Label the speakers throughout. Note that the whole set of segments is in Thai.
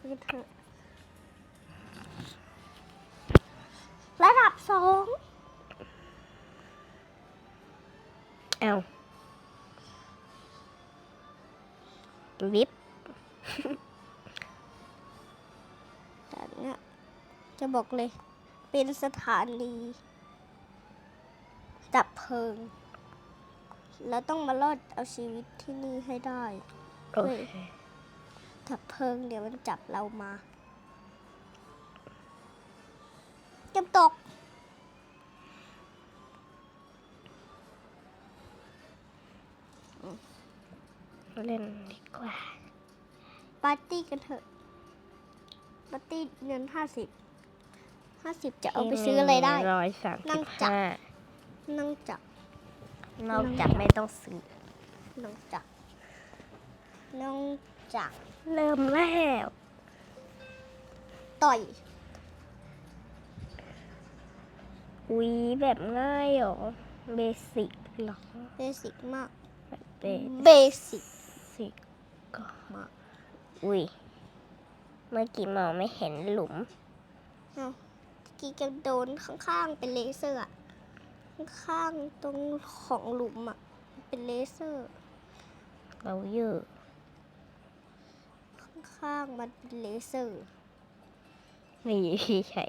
Speaker 1: ไปกันเถอะระดับสอง
Speaker 2: เอาลิฟต์
Speaker 1: แต่เนี้ยจะบอกเลย เป็นสถานีดับเพลิง แล้วต้องมารอดเอาชีวิตที่นี่ให้ได้
Speaker 2: โอเค
Speaker 1: ดับเพลิงเดี๋ยวมันจับเรามาเก็บตก
Speaker 2: เล่นดีกว่า
Speaker 1: ปาร์ตี้กันเถอะ ปาร์ตี้เงินห้าสิบห้าสิบจะเอาไปซื้ออะไรได้
Speaker 2: ร้อยสาม
Speaker 1: นั่
Speaker 2: สิ
Speaker 1: ง
Speaker 2: บ
Speaker 1: จับ
Speaker 2: ห้า
Speaker 1: นั่งจับ
Speaker 2: นอกจากไม่ต้องซื้อ
Speaker 1: นั่งจับ นั่งจับ
Speaker 2: เริ่มแล้ว
Speaker 1: ต่อย
Speaker 2: อุ้ยแบบง่ายเหรอเบสิกหรอ
Speaker 1: เบสิกมาก
Speaker 2: เบ
Speaker 1: เบสิก
Speaker 2: สิกก็
Speaker 1: มาก
Speaker 2: อุ้ยเมื่อกี้มองไม่เห็นหลุม
Speaker 1: เอากีจะโดนข้างๆเป็นเลเซอร์อะข้างๆตรงของหลุมอะเป็นเลเซอร์
Speaker 2: เราเยอะ
Speaker 1: ข้างๆมันเป็นเลเซอร์
Speaker 2: มีที่ใช้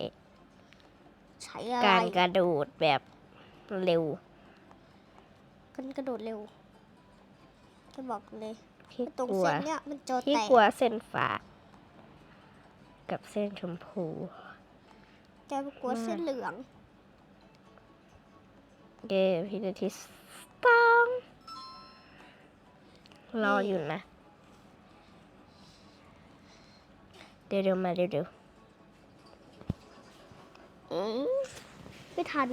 Speaker 1: ใช้อะไร
Speaker 2: การกระโดดแบบเร็ว
Speaker 1: กันกระโดดเร็วจะบอกเลย
Speaker 2: พี่
Speaker 1: ตรง
Speaker 2: กลัว
Speaker 1: เส้นเนี้ยมันจอ
Speaker 2: พี่
Speaker 1: แตก
Speaker 2: กลัวเส้นฟ้ากับเส้นชมพู
Speaker 1: แกกลัวเส้นเหลือง
Speaker 2: เกมพิธีสต้องรออยู่นะ เดี๋ยวเดี๋ยวมาเดี๋ยวเดี๋ยว
Speaker 1: อืมไม่ทัน